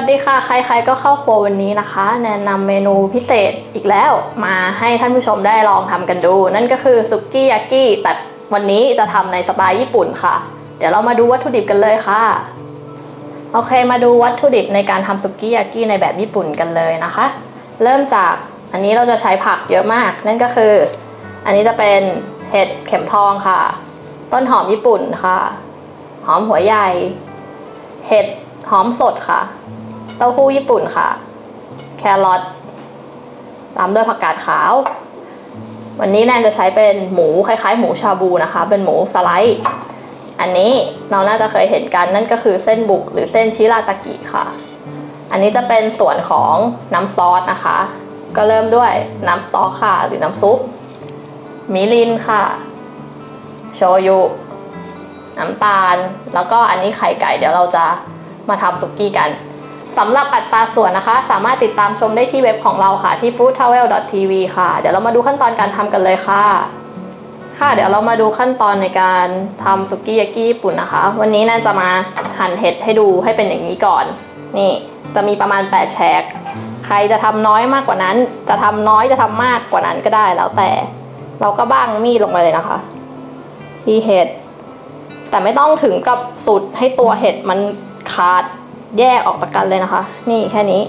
วัสดีค่ะ ใครๆก็เข้าครัววันนี้นะคะ แนะนำเมนูพิเศษอีกแล้วมาให้ท่านผู้ชมได้ลองทำกันดู นั่นก็คือซุกี้ยากิแต่วันนี้จะทำในสไตล์ญี่ปุ่นค่ะ เดี๋ยวเรามาดูวัตถุดิบกันเลยค่ะ โอเคมาดูวัตถุดิบในการทำซุกี้ยากิในแบบญี่ปุ่นกันเลยนะคะ เริ่มจากอันนี้เราจะใช้ผักเยอะมาก นั่นก็คือ อันนี้จะเป็นเห็ดเข็มทองค่ะ ต้นหอมญี่ปุ่นค่ะ หอมหัวใหญ่ เห็ดหอมสดค่ะ เต้าหู้ญี่ปุ่นค่ะ แครอทตามด้วยผักกาดขาว วันนี้แนนจะใช้เป็นหมูคล้ายๆ หมูชาบูนะคะ เป็นหมูสไลด์ อันนี้เราน่าจะเคยเห็นกันนั่นก็คือเส้นบุกหรือเส้นชิราตากิค่ะ อันนี้จะเป็นส่วนของน้ำซอสนะคะ ก็เริ่มด้วยน้ำสต๊อกค่ะ หรือน้ำซุป มิรินค่ะ โชยุ น้ำตาล แล้วก็อันนี้ไข่ไก่เดี๋ยวเราจะมาทำสุกี้กัน สำหรับอัตราส่วนนะคะ สามารถติดตามชมได้ที่เว็บของเราค่ะ ที่ foodtravel.tv ค่ะ เดี๋ยวเรามาดูขั้นตอนการทำกันเลยค่ะ ค่ะเดี๋ยวเรามาดูขั้นตอนในการทำสุกี้ยากิญี่ปุ่นนะคะ วันนี้น่าจะมาหั่นเห็ดให้ดูให้เป็นอย่างนี้ก่อน นี่จะมีประมาณ 8 แฉก ใครจะทำน้อยมากกว่านั้น จะทำน้อยจะทำมากกว่านั้นก็ได้แล้วแต่ เราก็บ้างมีดลงไปเลยนะคะที่เห็ดแต่ไม่ต้องถึงกับสุดให้ตัวเห็ดมันขาด แยกออกจากกันเลยนะคะ นี่แค่นี้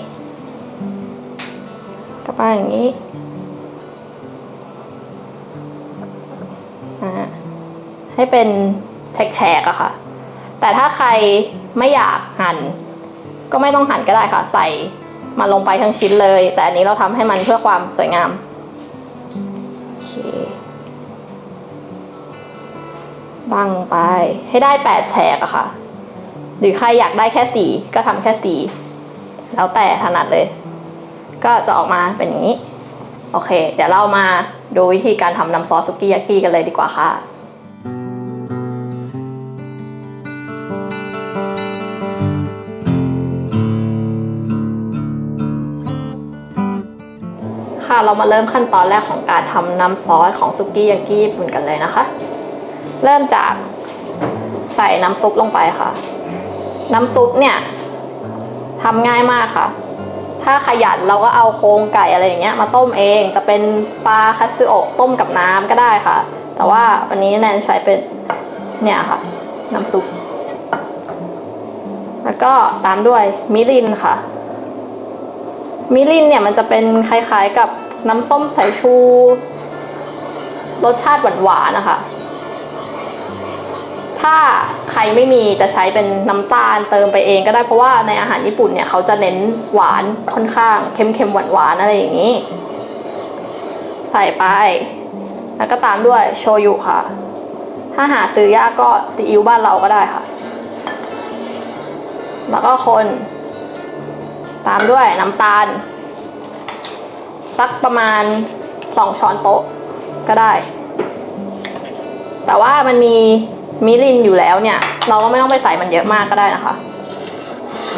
ก็ป้าอย่างนี้ให้เป็นแฉกๆอะค่ะ แต่ถ้าใครไม่อยากหั่น ก็ไม่ต้องหั่นก็ได้ค่ะ ใส่มันลงไปทั้งชิ้นเลย แต่อันนี้เราทำให้มันเพื่อความสวยงามโอเคบังไปให้ได้แปดแฉกอะค่ะ หรือใครอยากได้แค่สีก็ทำแค่สีแล้วแต่ถนัดเลย ก็จะออกมาเป็นอย่างนี้ โอเค เดี๋ยวเรามาดูวิธีการทำน้ำซอสสุกี้ยากิกันเลยดีกว่าค่ะค่ะเรามาเริ่มขั้นตอนแรกของการทำน้ำซอสของสุกี้ยากิญี่ปุ่นกันเลยนะคะ เริ่มจากใส่น้ำซุปลงไปค่ะ น้ำซุปเนี่ยทำง่ายมากค่ะ ถ้าขยันเราก็เอาโครงไก่อะไรอย่างเงี้ยมาต้มเอง จะเป็นปลาคัตสึโอะต้มกับน้ำก็ได้ค่ะ แต่ว่าวันนี้แนนใช้เป็นเนี่ยค่ะ น้ำซุป แล้วก็ตามด้วยมิรินค่ะ มิรินเนี่ยมันจะเป็นคล้ายๆกับน้ำส้มสายชู รสชาติหวานๆนะคะ ถ้าใครไม่มีจะใช้เป็นน้ำตาลเติมไปเองก็ได้เพราะว่าในอาหารญี่ปุ่นเนี่ยเขาจะเน้นหวานค่อนข้างเค็มๆหวานๆอะไรอย่างนี้ ใส่ไป แล้วก็ตามด้วยโชยุค่ะ ถ้าหาซื้อยากก็ซีอิ๊วบ้านเราก็ได้ค่ะ แล้วก็คน ตามด้วยน้ำตาล สักประมาณ 2 ช้อนโต๊ะก็ได้ แต่ว่ามันมี มิลินอยู่แล้วเนี่ย เราก็ไม่ต้องไปใส่มันเยอะมากก็ได้นะคะ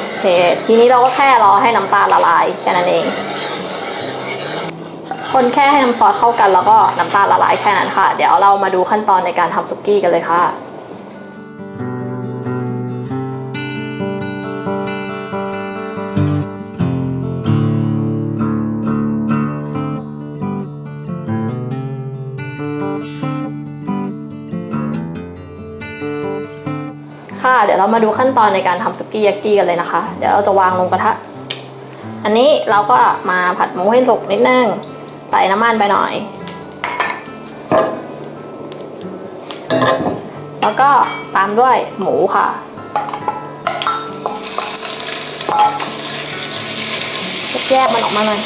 โอเคทีนี้เราก็แค่รอให้น้ำตาลละลายแค่นั้นเอง คนแค่ให้น้ำซอสเข้ากันแล้วก็น้ำตาลละลายแค่นั้นค่ะ เดี๋ยวเรามาดูขั้นตอนในการทำซุกี้กันเลยค่ะ ค่ะ เดี๋ยวเรามาดูขั้นตอนในการทำสุกี้ยากิกันเลยนะคะ เดี๋ยวเราจะวางลงกระทะ อันนี้เราก็มาผัดหมูให้สุกนิดนึง ใส่น้ำมันไปหน่อย แล้วก็ตามด้วยหมูค่ะแยกมันออกมาหน่อย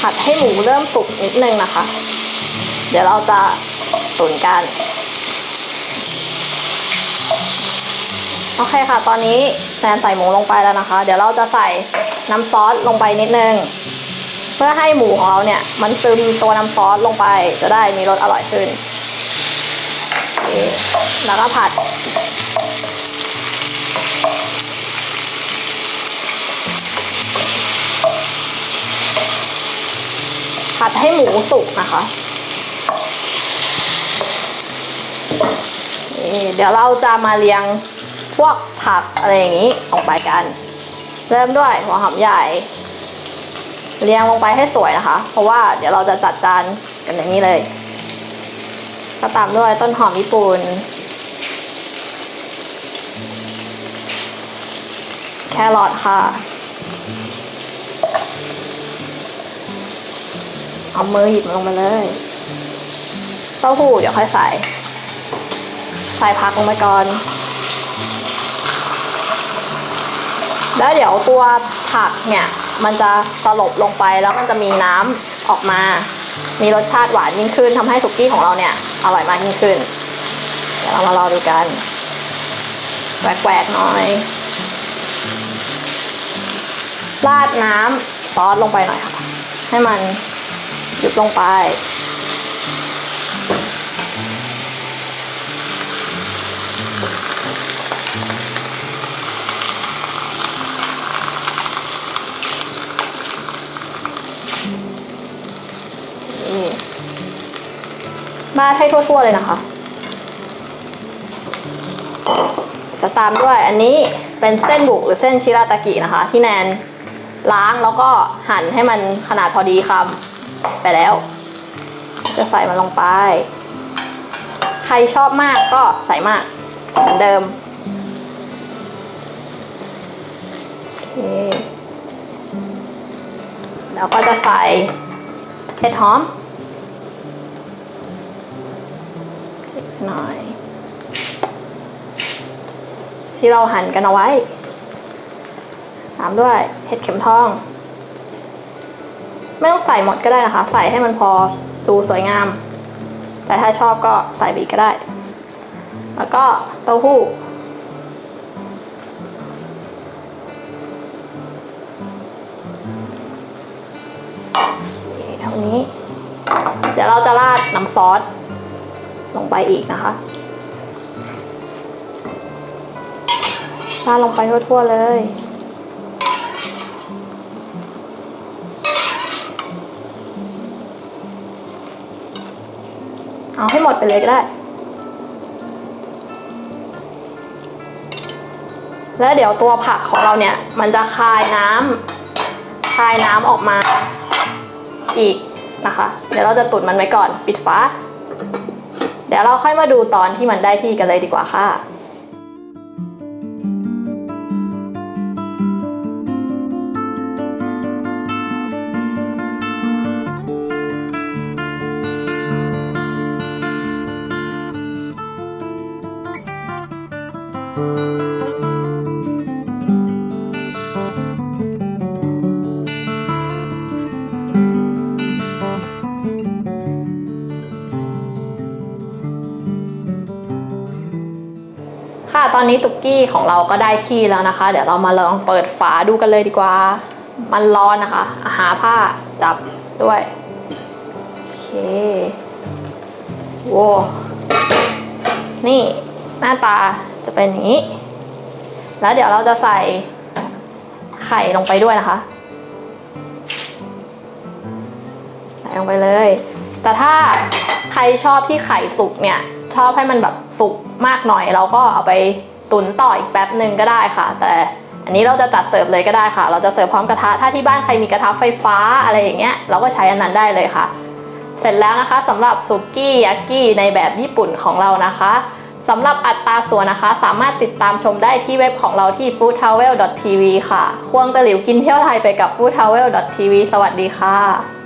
ผัดให้หมูเริ่มสุกนิดนึงนะคะ เดี๋ยวเราจะตุ๋นกัน โอเคค่ะ ตอนนี้แนนใส่หมูลงไปแล้วนะคะ เดี๋ยวเราจะใส่น้ำซอสลงไปนิดนึง เพื่อให้หมูของเราเนี่ย มันซึมตัวน้ำซอสลงไป จะได้มีรสอร่อยขึ้น แล้วก็ผัด ผัดให้หมูสุกนะคะเดี๋ยวเราจะมาเรียงพวกผักอะไรอย่างนี้ลงไปกัน เริ่มด้วยหัวหอมใหญ่ เรียงลงไปให้สวยนะคะ เพราะว่าเดี๋ยวเราจะจัดจานกันอย่างนี้เลยก็ตามด้วยต้นหอมญี่ปุ่น แครอทค่ะ เอามือหยิบมันลงมาเลยเต้าหู้เดี๋ยวค่อยใส่ ใส่ผักลงไปก่อน แล้วเดี๋ยวตัวผักเนี่ย มันจะสลบลงไปแล้วมันจะมีน้ำออกมา มีรสชาติหวานยิ่งขึ้นทำให้สุกี้ของเราเนี่ย อร่อยมากยิ่งขึ้น เดี๋ยวเรามารอดูกันแหวกๆหน่อย ราดน้ำซอสลงไปหน่อยค่ะ ให้มัน ยุบลงไปนี่ราให้ทั่วๆเลยนะคะ จะตามด้วยอันนี้เป็นเส้นบุกหรือเส้นชิราตากินะคะ ที่แนนล้างแล้วก็หั่นให้มันขนาดพอดีคำ ไปแล้วจะใส่มันลงไป ใครชอบมากก็ใส่มากเหมือนเดิมโอเคแล้วก็จะใส่เห็ดหอมหน่อย ที่เราหั่นกันเอาไว้ ตามด้วยเห็ดเข็มทอง ไม่ต้องใส่หมดก็ได้นะคะ ใส่ให้มันพอดูสวยงาม แต่ถ้าชอบก็ใส่บีก็ได้ แล้วก็เต้าหู้ เท่านี้ เดี๋ยวเราจะราดน้ำซอสลงไปอีกนะคะราดลงไปทั่วๆเลย เอาให้หมดไปเลยก็ได้ แล้วเดี๋ยวตัวผักของเราเนี่ย มันจะคายน้ำคายน้ำออกมาอีกนะคะ เดี๋ยวเราจะตุนมันไว้ก่อน ปิดฝาเดี๋ยวเราค่อยมาดูตอนที่มันได้ที่กันเลยดีกว่าค่ะ ค่ะตอนนี้สุกี้ของเราก็ได้ที่แล้วนะคะ เดี๋ยวเรามาลองเปิดฝาดูกันเลยดีกว่า มันร้อนนะคะ หาผ้าจับด้วยโอเคโว้นี่หน้าตา จะเป็นอย่างนี้ แล้วเดี๋ยวเราจะใส่ไข่ลงไปด้วยนะคะ ใส่ลงไปเลย แต่ถ้าใครชอบที่ไข่สุกเนี่ย ชอบให้มันแบบสุกมากหน่อย เราก็เอาไปตุนต่ออีกแป๊บหนึ่งก็ได้ค่ะ แต่อันนี้เราจะจัดเสิร์ฟเลยก็ได้ค่ะ เราจะเสิร์ฟพร้อมกระทะ ถ้าที่บ้านใครมีกระทะไฟฟ้าอะไรอย่างเงี้ย เราก็ใช้อันนั้นได้เลยค่ะ เสร็จแล้วนะคะสำหรับสุกี้ยากิในแบบญี่ปุ่นของเรานะคะ สำหรับอัตราส่วนนะคะ สามารถติดตามชมได้ที่เว็บของเราที่ foodtravel.tv ค่ะ ควงตะหลิวกินเที่ยวไทยไปกับ foodtravel.tv สวัสดีค่ะ